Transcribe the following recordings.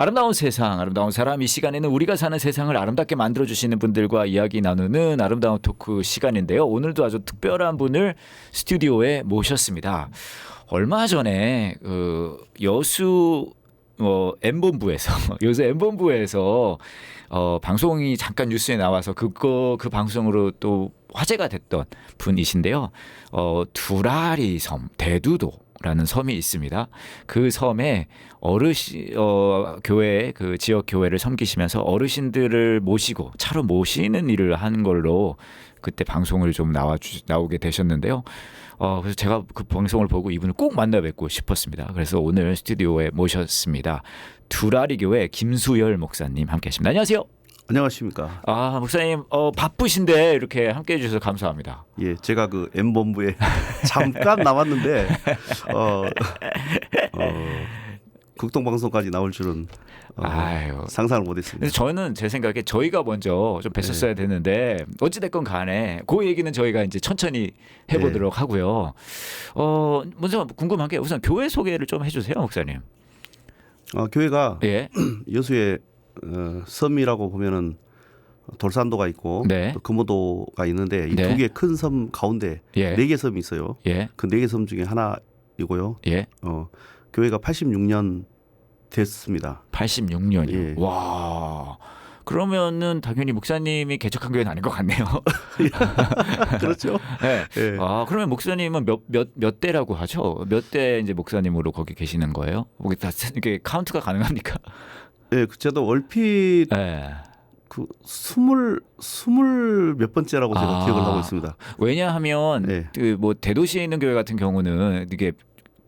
아름다운 세상, 아름다운 사람 이 시간에는 우리가 사는 세상을 아름답게 만들어 주시는 분들과 이야기 나누는 아름다운 토크 시간인데요. 오늘도 아주 특별한 분을 스튜디오에 모셨습니다. 얼마 전에 그 여수 뭐 M본부에서 여수 M본부에서 어 방송이 잠깐 뉴스에 나와서 그거 그 방송으로 또 화제가 됐던 분이신데요. 어 두라리 섬 대두도 라는 섬이 있습니다. 그 섬에 어르신 어 교회 그 지역 교회를 섬기시면서 어르신들을 모시고 차로 모시는 일을 한 걸로 그때 방송을 좀 나와 주, 나오게 되셨는데요. 어 그래서 제가 그 방송을 보고 이분을 꼭 만나 뵙고 싶었습니다. 그래서 오늘 스튜디오에 모셨습니다. 두라리 교회 김수열 목사님 함께 하십니다. 안녕하세요. 안녕하십니까. 아 목사님 어 바쁘신데 이렇게 함께해 주셔서 감사합니다. 예, 제가 그 M 본부에 잠깐 나왔는데 어, 어 극동 방송까지 나올 줄은 어, 아유. 상상을 못했습니다. 저는 제 생각에 저희가 먼저 좀 뵀었어야 되는데 어찌 됐건 간에 그 얘기는 저희가 이제 천천히 해보도록 하고요. 어 먼저 궁금한 게 우선 교회 소개를 좀 해주세요, 목사님. 어, 교회가 예, 여수의 어, 섬이라고 보면은 돌산도가 있고 네. 또 금오도가 있는데 이 네. 두개큰섬 가운데 예, 네개 섬이 있어요. 예, 그 네 개 섬 중에 하나이고요. 예. 어, 교회가 86년 됐습니다. 86년이요. 예. 와. 그러면은 당연히 목사님이 개척한 교회는 아닌 것 같네요. 그렇죠. 네. 예. 아 그러면 목사님은 몇 몇 몇 대라고 하죠? 몇 대 이제 목사님으로 거기 계시는 거예요? 뭐다 이렇게 카운트가 가능합니까? 예, 그 저도 얼핏 네. 그 스물 스물 몇 번째라고 제가 아. 기억을 하고 있습니다. 왜냐하면 네. 그뭐 대도시에 있는 교회 같은 경우는 이게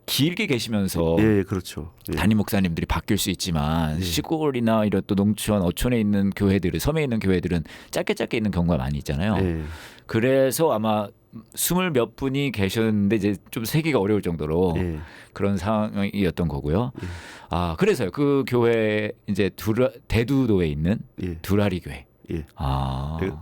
길게 계시면서 예, 예, 그렇죠. 예. 담임 목사님들이 바뀔 수 있지만 예. 시골이나 이런 또 농촌 어촌에 있는 교회들은 섬에 있는 교회들은 짧게 짧게 있는 경우가 많이 있잖아요. 예. 그래서 아마 스물 몇 분이 계셨는데 이제 좀 세기가 어려울 정도로 예. 그런 상황이었던 거고요. 예. 아 그래서요 그 교회 이제 두라, 대두도에 있는 예. 두라리 교회. 예. 아 그-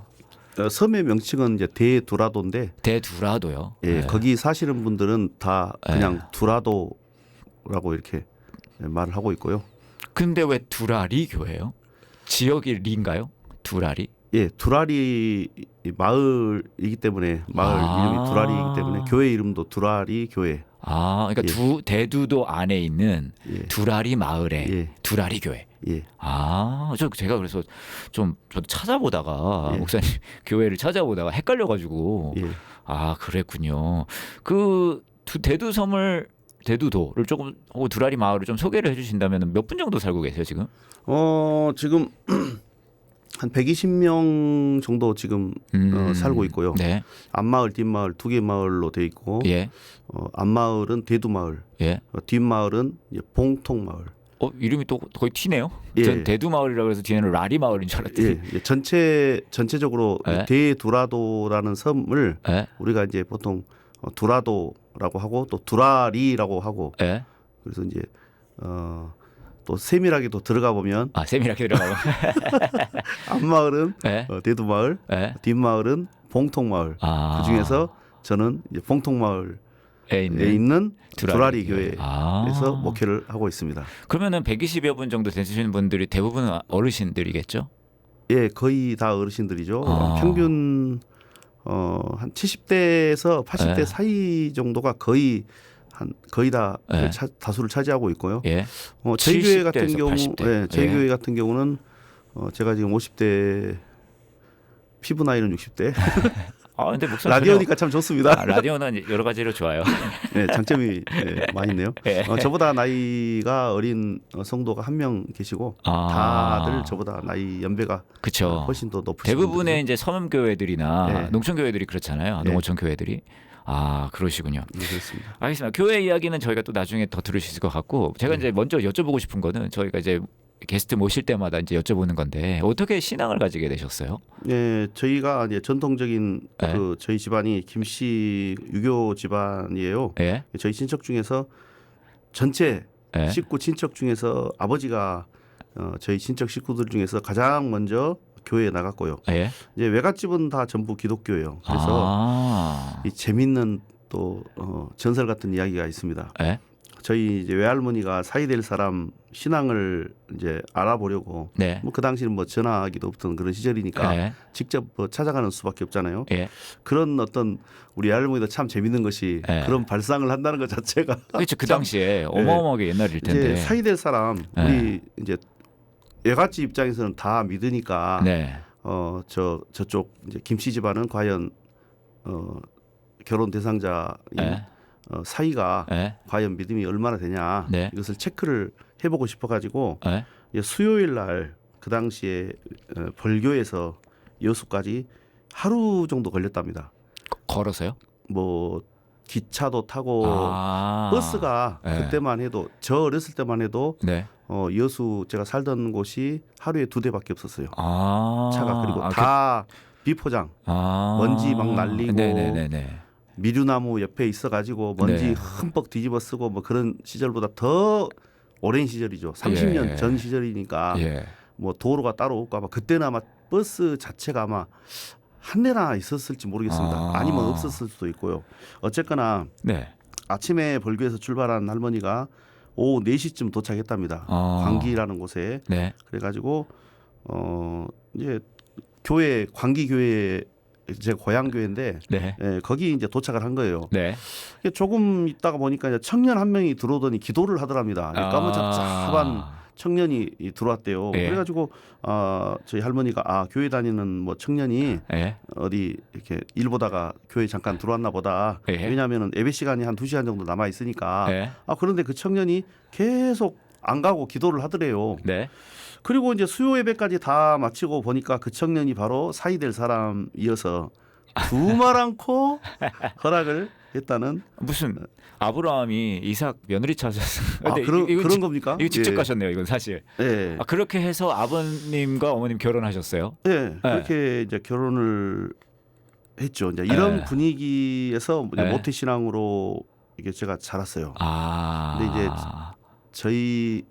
어, 섬의 명칭은 이제 대두라도인데 대두라도요. 예, 네. 거기 사시는 분들은 다 그냥 두라도라고 이렇게 말을 하고 있고요. 근데 왜 두라리 교회요? 지역이 리인가요? 두라리? 예, 두라리 마을이기 때문에 마을 아. 이름이 두라리이기 때문에 교회 이름도 두라리 교회. 아, 그러니까 예. 두 대두도 안에 있는 예. 두라리 마을에 예. 두라리 교회. 예. 아, 저 제가 그래서 좀 저도 찾아보다가 예. 목사님 교회를 찾아보다가 헷갈려가지고 예. 아 그랬군요. 그 두, 대두 섬을 대두도를 조금 두라리 마을을 좀 소개를 해주신다면 몇 분 정도 살고 계세요 지금? 어, 지금 한 120명 정도 지금 어, 살고 있고요. 네, 앞마을, 뒷마을 두 개 마을로 돼 있고 예, 어, 앞마을은 대두마을, 예. 어, 뒷마을은 이제 봉통마을. 어 이름이 또 거의 튀네요. 예. 전 대두 마을이라고 해서 뒤에는 라리 마을인 줄 알았더니. 예, 예, 전체 전체적으로 예. 대두라도라는 섬을 예, 우리가 이제 보통 어, 두라도라고 하고 또 두라리라고 하고 예. 그래서 이제 어, 또 세밀하게 또 들어가 보면 아 세밀하게 들어가고. 앞마을은 예, 어, 대두마을, 예. 뒷마을은 봉통마을. 아. 그 중에서 저는 이제 봉통마을에 에 있는, 있는 두라리 두라리 교회. 교회에서 아. 목회를 하고 있습니다. 그러면은 120여 분 정도 되시는 분들이 대부분 어르신들이겠죠? 예, 거의 다 어르신들이죠. 아. 평균 어, 한 70대에서 80대 예. 사이 정도가 거의 한 거의 다 예. 차- 다수를 차지하고 있고요. 예. 어, 저희 교회 같은 70대에서 경우, 80대. 예, 저희 예. 교회 같은 경우는 어, 제가 지금 50대 피부 나이는 60대. 아 근데 목사님 라디오니까 참 좋습니다. 아, 라디오는 여러 가지로 좋아요. 네, 장점이 예, 많이 있네요. 예. 어, 저보다 나이가 어린 어, 성도가 한 명 계시고 아. 다들 저보다 나이 연배가 그렇죠. 훨씬 더 높으신 대부분의 이제 섬 교회들이나 네. 농촌 교회들이 그렇잖아요. 네. 농어촌 교회들이. 아 그러시군요. 네, 그렇습니다. 알겠습니다. 교회 이야기는 저희가 또 나중에 더 들을 수 있을 것 같고 제가 네. 이제 먼저 여쭤보고 싶은 거는 저희가 이제 게스트 모실 때마다 이제 여쭤보는 건데 어떻게 신앙을 가지게 되셨어요? 네, 저희가 이제 전통적인 네. 그 저희 집안이 김씨 유교 집안이에요. 예, 저희 친척 중에서 전체 예, 식구 친척 중에서 아버지가 어, 저희 친척 식구들 중에서 가장 먼저 교회에 나갔고요. 예. 이제 외갓집은 다 전부 기독교예요. 그래서 아, 이 재밌는 또 어, 전설 같은 이야기가 있습니다. 예, 저희 이제 외할머니가 사이 될 사람 신앙을 이제 알아보려고 네. 뭐 그 당시는 뭐 전화기도 없던 그런 시절이니까 예. 직접 뭐 찾아가는 수밖에 없잖아요. 예. 그런 어떤 우리 외할머니도 참 재밌는 것이 예. 그런 발상을 한다는 것 자체가 그렇죠. 그 참, 당시에 어마어마하게 옛날일 텐데. 이제 사이 될 사람 네. 우리 이제 외갓집 입장에서는 다 믿으니까 네. 어 저 저쪽 이제 김씨 집안은 과연 어 결혼 대상자 예. 어, 사이가 예. 과연 믿음이 얼마나 되냐 네. 이것을 체크를 해보고 싶어가지고 예. 이제 수요일 날 그 당시에 어, 벌교에서 여수까지 하루 정도 걸렸답니다. 걸어서요? 뭐 기차도 타고 아. 버스가 네. 그때만 해도 저 어렸을 때만 해도 네. 어 여수 제가 살던 곳이 하루에 두 대밖에 없었어요. 아. 차가 그리고 아, 그- 다 비포장 아. 먼지 막 날리고 네네네네. 미류나무 옆에 있어가지고 먼지 네. 흠뻑 뒤집어 쓰고 뭐 그런 시절보다 더 오랜 시절이죠. 30년 예. 전 시절이니까 예. 뭐 도로가 따로 없고 아마 그때는 아마 버스 자체가 아마 한 대나 있었을지 모르겠습니다. 아. 아. 니면 없었을 수도 있고요. 어쨌거나 네. 아침에 벌교에서 출발한 할머니가 오후 4시쯤 도착했답니다. 아. 광기라는 곳에 네. 그래가지고 어 이제 교회 광기 교회 제 고향 교회인데 네. 예, 거기 이제 도착을 한 거예요. 네. 조금 있다가 보니까 이제 청년 한 명이 들어오더니 기도를 하더랍니다. 아. 까무잡잡한 청년이 이 들어왔대요. 예. 그래가지고 아 저희 할머니가 아 교회 다니는 뭐 청년이 예. 어디 이렇게 일 보다가 교회 잠깐 들어왔나 보다. 예. 왜냐하면은 예배 시간이 한 두 시간 정도 남아 있으니까. 예. 아 그런데 그 청년이 계속 안 가고 기도를 하더래요. 네. 그리고 이제 수요 예배까지 다 마치고 보니까 그 청년이 바로 사이 될 사람이어서 두말 않고 허락을 했다는 무슨 아브라함이 이삭 며느리 찾아서 아, 그런 그런 직- 겁니까? 이거 직접 예. 가셨네요. 이건 사실. 예. 아, 그렇게 해서 아버님과 어머님 결혼하셨어요. 예. 그렇게 이제 결혼을 했죠. 이제 이런 예. 분위기에서 이제 예. 모태 신앙으로 이게 제가 자랐어요. 아. 근데 이제 저희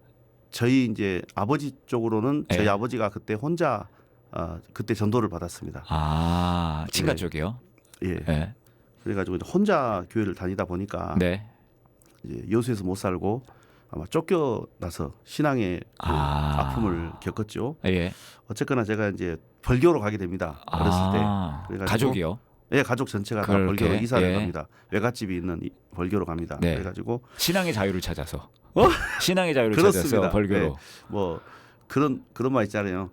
저희 이제 아버지 쪽으로는 저희 예. 아버지가 그때 혼자 아, 그때 전도를 받았습니다. 아 친가 예. 쪽이요. 예. 네. 그래가지고 이제 혼자 교회를 다니다 보니까 네. 이제 여수에서 못 살고 아마 쫓겨나서 신앙의 그 아. 아픔을 겪었죠. 예. 어쨌거나 제가 이제 벌교로 가게 됩니다. 어렸을 아, 그래가지고 가족이요. 때. 예, 가족 전체가 다 그렇게, 벌교로 이사를 예. 갑니다. 외갓집이 있는 이- 벌교로 갑니다. 네. 그래가지고 신앙의 자유를 찾아서. 어? 신앙의 자유를 그렇습니다. 찾아서 벌교로. 네. 뭐 그런 그런 말 있잖아요.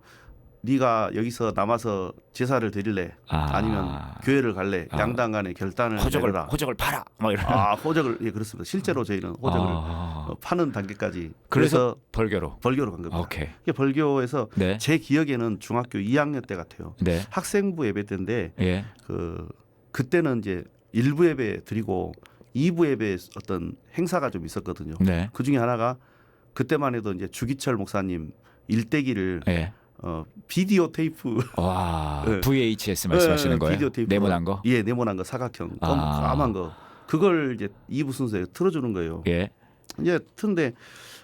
네가 여기서 남아서 제사를 드릴래? 아. 아니면 교회를 갈래? 아. 양당 간에 결단을 호적을 내려라. 호적을 팔아. 뭐 이런. 아, 호적을 예 그렇습니다. 실제로 저희는 호적을 아. 어, 파는 단계까지 그래서 그래서 벌교로. 벌교로 간 겁니다. 오케이. 이게 벌교에서 네. 제 기억에는 중학교 2학년 때 같아요. 네. 학생부 예배 때인데 예. 그 그때는 이제 일부 예배 드리고 2부 예배 어떤 행사가 좀 있었거든요. 네. 그 중에 하나가 그때만 해도 이제 주기철 목사님 일대기를 예. 어, 비디오 테이프 와. 네. VHS 말씀하시는 예, 거예요? 비디오 테이프 네모난 거? 예, 네모난 거 사각형 검 아. 까만 거 그걸 이제 2부 순서에 틀어주는 거예요. 예. 이제 트는데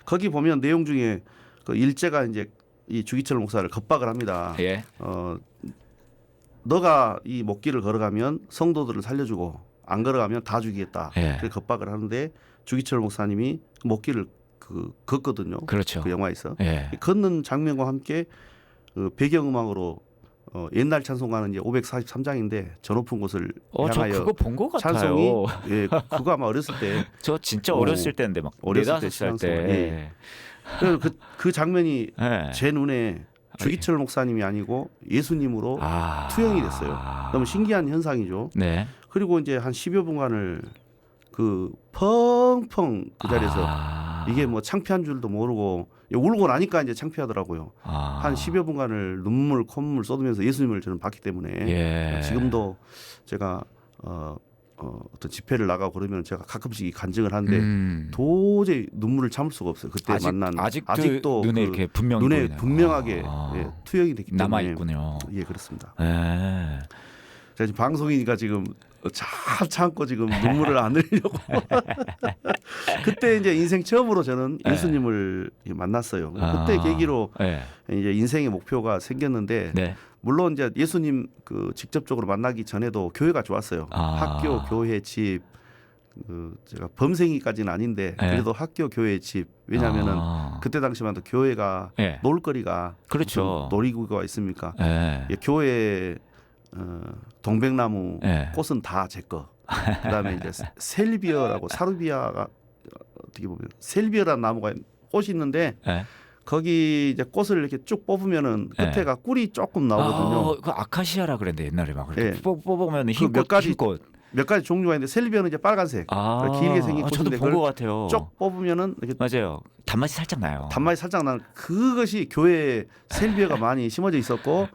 거기 보면 내용 중에 그 일제가 이제 이 주기철 목사를 겁박을 합니다. 예. 어 너가 이 목길을 걸어가면 성도들을 살려주고 안 걸어가면 다 죽이겠다. 예. 그 겁박을 하는데 주기철 목사님이 그 목길을 그 걷거든요. 그렇죠. 그 영화에서 예. 걷는 장면과 함께 그 배경음악으로 어, 옛날 찬송가는 이제 543장인데 저 높은 곳을 어, 저 향하여 그거 본 것 같아요. 찬송이 예 그거 아마 어렸을 때 저 진짜 오. 어렸을 때인데 막 어렸을 때살 때. 예. 그래서 그, 그 장면이 예. 제 눈에 주기철 목사님이 아니고 예수님으로 아. 투영이 됐어요. 너무 신기한 현상이죠. 네. 그리고 이제 한 10여 분간을 그 펑펑 그 자리에서 아. 이게 뭐 창피한 줄도 모르고 울고 나니까 이제 창피하더라고요. 아. 한 10여 분간을 눈물 콧물 쏟으면서 예수님을 저는 봤기 때문에 예. 지금도 제가 어, 어, 어떤 집회를 나가고 그러면 제가 가끔씩 이 간증을 하는데 음. 도저히 눈물을 참을 수가 없어요. 그때 아직, 만난 아직도, 아직도 눈에 그 이렇게 분명히 눈에 보이네요. 분명하게 아. 예, 투영이 됐기 때문에 남아 있군요. 예 그렇습니다. 예. 제가 지금 방송이니까 지금 참 참고 지금 눈물을 안 흘리려고 그때 이제 인생 처음으로 저는 네. 예수님을 만났어요. 그때 아. 계기로 예. 이제 인생의 목표가 생겼는데 네. 물론 이제 예수님 그 직접적으로 만나기 전에도 교회가 좋았어요. 아. 학교, 교회, 집 그 제가 범생이까지는 아닌데 네. 그래도 학교 교회 집 왜냐하면은 아. 그때 당시만 해도 교회가 예. 놀거리가 그렇죠. 놀이기구가 있습니까? 예. 예, 교회 어, 동백나무 예. 꽃은 다 제 거. 그다음에 이제 세- 셀비어라고 사르비아가 어떻게 보면 셀비어라는 나무가 꽃이 있는데 예. 거기 이제 꽃을 이렇게 쭉 뽑으면은 끝에가 꿀이 조금 나오거든요. 아, 그 아카시아라 그랬는데 옛날에 막 이렇게 예. 뽑- 뽑으면 그 흰꽃 몇 가지 흰 꽃. 몇 가지 종류가 있는데 셀비어는 이제 빨간색 아, 길게 생긴 아, 저도 꽃인데 본 그걸 것 같아요. 쭉 뽑으면은 이렇게 맞아요. 단맛이 살짝 나요. 단맛이 살짝 나는 그것이 교회에 셀비어가 많이 심어져 있었고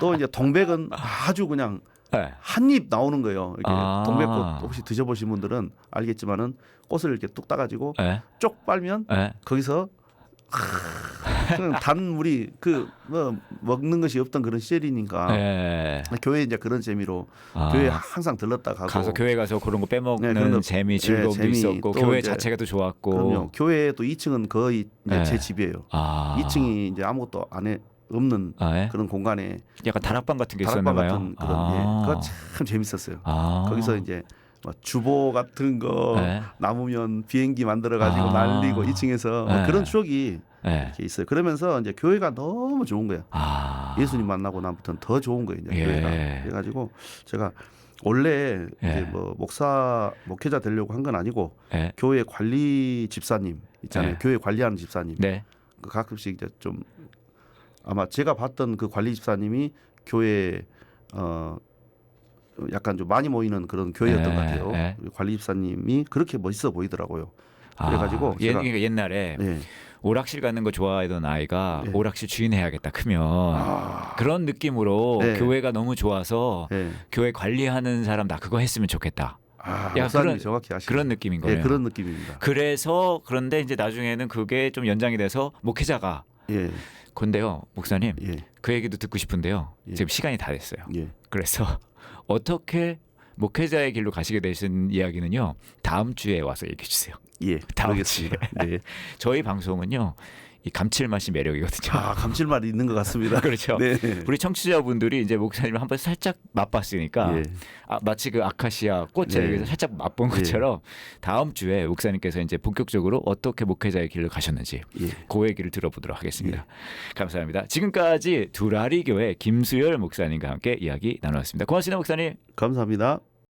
또 이제 동백은 아주 그냥 예. 한입 나오는 거예요. 이렇게 아. 동백꽃 혹시 드셔보신 분들은 알겠지만은 꽃을 이렇게 뚝 따가지고 예. 쪽 빨면 예. 거기서 그냥 단물이 그 뭐 먹는 것이 없던 그런 시절이니까 예. 교회 이제 그런 재미로 아. 교회 항상 들렀다 가고 가서 교회 가서 그런 거 빼먹는 네, 그런 거- 재미 네, 즐거움도 재미, 있었고 또 교회 이제 자체가 또 좋았고 그럼요. 교회 또 2층은 거의 네. 제 집이에요. 아. 2층이 이제 아무것도 안에 없는 아, 예? 그런 공간에 약간 다락방 같은 게 다락방 있었나 봐요. 같은 그런 아. 예, 그거 참 재밌었어요. 아. 거기서 이제 뭐 주보 같은 거 네. 남으면 비행기 만들어 가지고 아. 날리고 2층에서 네. 그런 추억이 예. 이렇게 있어요. 그러면서 이제 교회가 너무 좋은 거예요. 아. 예수님 만나고 나부터는 더 좋은 거예요. 이제 예. 교회가. 그래가지고 제가 원래 예. 이제 뭐 목사 목회자 되려고 한 건 아니고 예. 교회 관리 집사님 있잖아요. 네. 교회 관리하는 집사님. 네. 그 가끔씩 이제 좀 아마 제가 봤던 그 관리 집사님이 교회 어 약간 좀 많이 모이는 그런 교회였던 네, 것 같아요. 네. 관리 집사님이 그렇게 멋있어 보이더라고요. 그래가지고 아, 옛, 제가- 그러니까 옛날에 네. 오락실 가는 거 좋아하던 아이가 네. 오락실 주인 해야겠다 크면 아. 그런 느낌으로 네. 교회가 너무 좋아서 네. 교회 관리하는 사람 나 그거 했으면 좋겠다 아, 야, 목사님이 그런- 정확히 아시네. 그런 느낌인 거예요. 예, 그런 느낌입니다. 그래서 그런데 이제 나중에는 그게 좀 연장이 돼서 목회자가 예, 근데요 목사님 예, 그 얘기도 듣고 싶은데요 예. 지금 시간이 다 됐어요. 예. 그래서 어떻게 목회자의 길로 가시게 되신 이야기는요 다음 주에 와서 얘기해 주세요. 예, 다음 그러겠습니다. 네. 저희 방송은요 이 감칠맛이 매력이거든요. 아, 감칠맛이 있는 것 같습니다. 그렇죠. 네. 우리 청취자분들이 이제 목사님을 한번 살짝 맛봤으니까 예. 아, 마치 그 아카시아 꽃을 네. 여기서 살짝 맛본 예. 것처럼 다음 주에 목사님께서 이제 본격적으로 어떻게 목회자의 길을 가셨는지 예. 그 얘기를 들어보도록 하겠습니다. 감사합니다. 지금까지 두라리 교회 김수열 목사님과 함께 이야기 나누었습니다. 고맙습니다, 목사님. 감사합니다.